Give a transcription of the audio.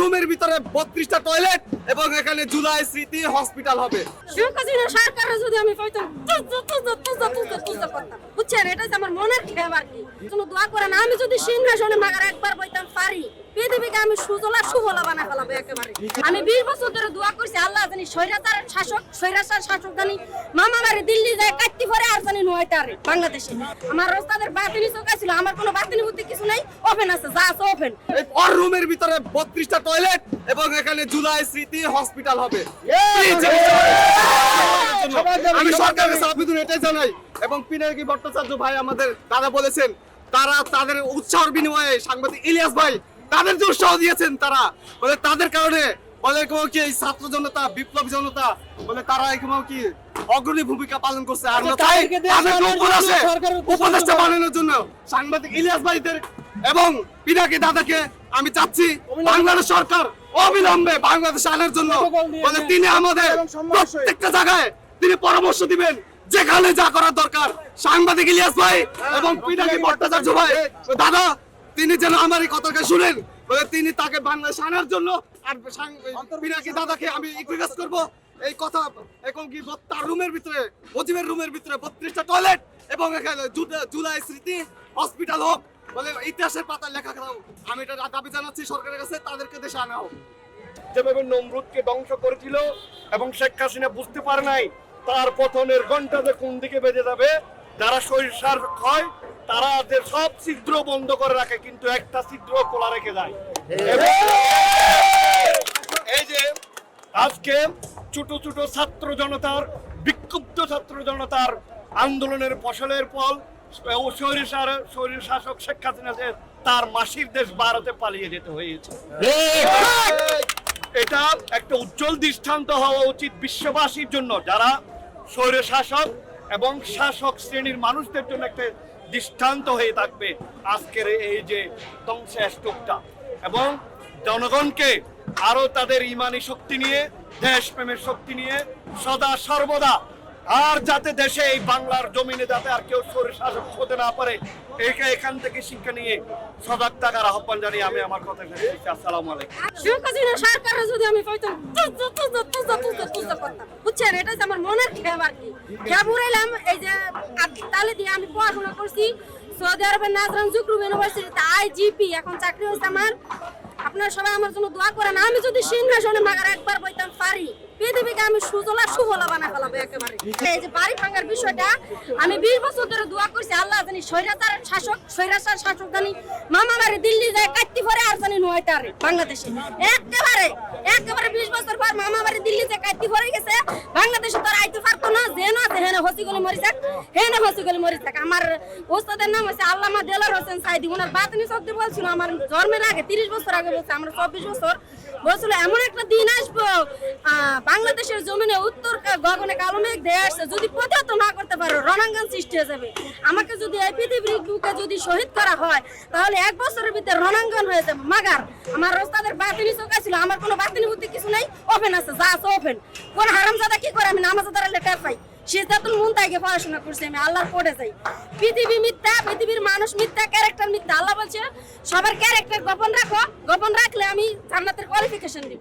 রুমের ভিতরে বত্রিশটা টয়লেট এবং এখানে জুলাই স্মৃতি হসপিটাল হবে। যদি আমি বুঝছেন? এটা আমার মনের আর কি। দোয়া করেন আমি যদি সিংহাসনে মাগার একবার পাইতাম, পারি। পৃথিবীকে আমি সুজলা সুবলা বানা ফেলাবো একেবারে। আমি বিশ বছর ধরে দোয়া করছি, আল্লাহ জানি স্বৈরাচার শাসক স্বৈরাচার শাসক জানি মামা বাড়ি দিল্লি যায় নয়টারে বাংলাদেশে। আমার রাস্তাদের বাতিনি চোখ ছিল আমার কোনো বাতিনি বুদ্ধি কিছু নাই। ওপেন আছে যা আছে ওপেন রুমের ভিতরে বত্রিশটা টয়লেট এবং এখানে জুলাই স্মৃতি হসপিটাল হবে। আমি সরকারের কাছে আবেদন এটাই জানাই এবং পিনাকি ভট্টাচার্য ভাই আমাদের দাদা বলেছেন তারা তাদের উৎসাহের বিনিময়ে সাংবাদিক ইলিয়াস ভাই তাদের যে উৎসাহ দিয়েছেন তারা তাদের কারণে বলে কেউ কি এই ছাত্র জনতা বিপ্লবী জনতা বলে তারা এরকম কি অগ্রণী ভূমিকা পালন করছে। আর আচ্ছা, উপদেষ্টা বানানোর জন্য সাংবাদিক ইলিয়াস ভাইদের এবং পিনাকি দাদাকে আমি চাচ্ছি বাংলাদেশ সরকার অবিলম্বে বাংলাদেশ আনার জন্য। বলে তিনি আমাদের প্রত্যেকটা জায়গায় তিনি পরামর্শ দিবেন যেখানে যা করার দরকার। সাংবাদিক ইলিয়াস ভাই এবং পিনাকি ভট্টাচার্য ভাই। দাদা তিনি যেন আমার এই কথাকে শুনেন। তিনি তাকে বাংলাদেশ আনার জন্য আর পিনাকি দাদাকে আমি রিকোয়েস্ট করব। এই কথা এখন কি তার রুমের ভিতরে মুজিবের রুমের ভিতরে বত্রিশটা টয়লেট এবং এখানে জুলাই স্মৃতি হসপিটাল হোক, বলে ইতিহাসের পাতায় লেখা আমি এটা দাবি জানাচ্ছি সরকারের কাছে, তাদেরকে দেশে আনা হোক যেভাবে নমরুদকে ধ্বংস করেছিল এবং শেখ হাসিনা বুঝতে পারে নাই, তার পতনের ঘণ্টা যে কোন দিকে বেজে যাবে, যারা সরিষার হয় সব ছিদ্র বন্ধ করে রাখে, কিন্তু একটা ছিদ্র খোলা রেখে যায়। এই যে আজকে ছোট ছোট ছাত্র জনতার, বিক্ষুব্ধ ছাত্র জনতার আন্দোলনের ফসলের ফল শরীর শাসক শেখ হাসিনাকে তার মাসির দেশ ভারতে পালিয়ে যেতে হয়েছে। এটা একটা উজ্জ্বল দৃষ্টান্ত হওয়া উচিত বিশ্ববাসীর জন্য, যারা স্বৈর শাসক এবং শাসক শ্রেণির মানুষদের জন্য একটা দৃষ্টান্ত হয়ে থাকবে আজকের এই যে ধ্বংসের স্টোকটা এবং জনগণকে আরও তাদের ইমানি শক্তি নিয়ে, দেশপ্রেমের শক্তি নিয়ে সদা সর্বদা আর যাতে দেশে এই বাংলার জমিনে যাতে আর কেউ শরীর শাসক হতে না পারে, একে এখান থেকে শিক্ষা নিয়ে সজাগ থাকার আহ্বান জানিয়ে আমি আমার কথা শেষ আসসালামু আলাইকুম। শেখ যদি আমি করতাম। বুঝছেন? এটা হচ্ছে আমার মনের খেয়াল আর কি। খেয়াল উড়াইলাম এই যে তালে দিয়ে আমি পড়াশোনা করছি, সৌদি আরবের নাজরান জুকরুম ইউনিভার্সিটিতে আইজিপি, এখন চাকরি হয়েছে আমার। আপনারা সবাই আমার জন্য দোয়া করেন। আমি যদি সিংহাসনে মাগার একবার বইতাম, পারি। পৃথিবীকে আমি সুজলা সুবলা বানা ফেলাবো একেবারে। এই যে বাড়ি ভাঙার বিষয়টা, আমি বিশ বছর ধরে দোয়া করছি, আল্লাহ জানি স্বৈরাচার শাসক স্বৈরাচার শাসক জানি মামা বাড়ি দিল্লি যায়, কাটতি পরে আর জানি বাংলাদেশে। একেবারে একেবারে বিশ বছর পর মামা বাড়ি গেছে, বাংলাদেশে আইতে পারতো না, যে না মরি গলি মরি যাক। আমার ওস্তাদের নাম হচ্ছে আল্লামা দেলার হোসেন সাইদি ওনার বাতনি শক্তি বলছিল, আমার জন্মের আগে তিরিশ বছর আগে বলছে, আমরা চব্বিশ বছর। বলছিল, এমন একটা দিন আসব বাংলাদেশের জমিনে উত্তর, গগনে কালো মেঘ দেয়া আসছে, যদি প্রতিহত রণাঙ্গন সৃষ্টি হয়ে যাবে। আমাকে যদি এই পৃথিবীর বুকে যদি শহীদ করা হয়, তাহলে এক বছরের ভিতরে রণাঙ্গন হয়ে যাবে। মাগার, আমার রাস্তাদের বাতিনি চোখা ছিল আমার কোনো বাতিনি বুদ্ধি কিছু নাই। ওপেন আছে, যা আছে ওপেন কোন হারামজাদা কি করে আমি নামাজ দাঁড়ালে টের পাই? সিদ্ধাতুল মুনতাইকে পড়াশোনা করছি, আমি আল্লাহর পড়ে যাই। পৃথিবী মিথ্যা, পৃথিবীর মানুষ মিথ্যা ক্যারেক্টার মিথ্যা। আল্লাহ বলছে, সবার ক্যারেক্টার গোপন রাখো। গোপন রাখলে আমি জান্নাতের কোয়ালিফিকেশন দিব।